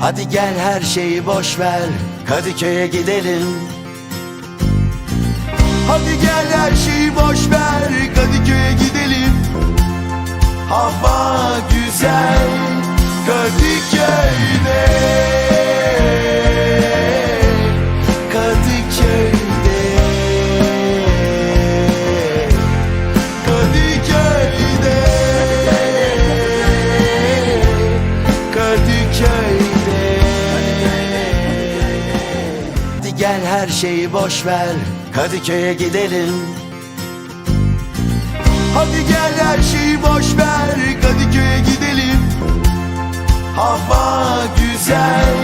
Hadi gel her şeyi boş ver Kadıköy'e gidelim. Hadi gel her şeyi boş ver Kadıköy'e gidelim. Hava güzel Gel her şeyi boş ver. Kadıköy'e gidelim. Hadi gel her şeyi boş ver. Kadıköy'e gidelim. Hava güzel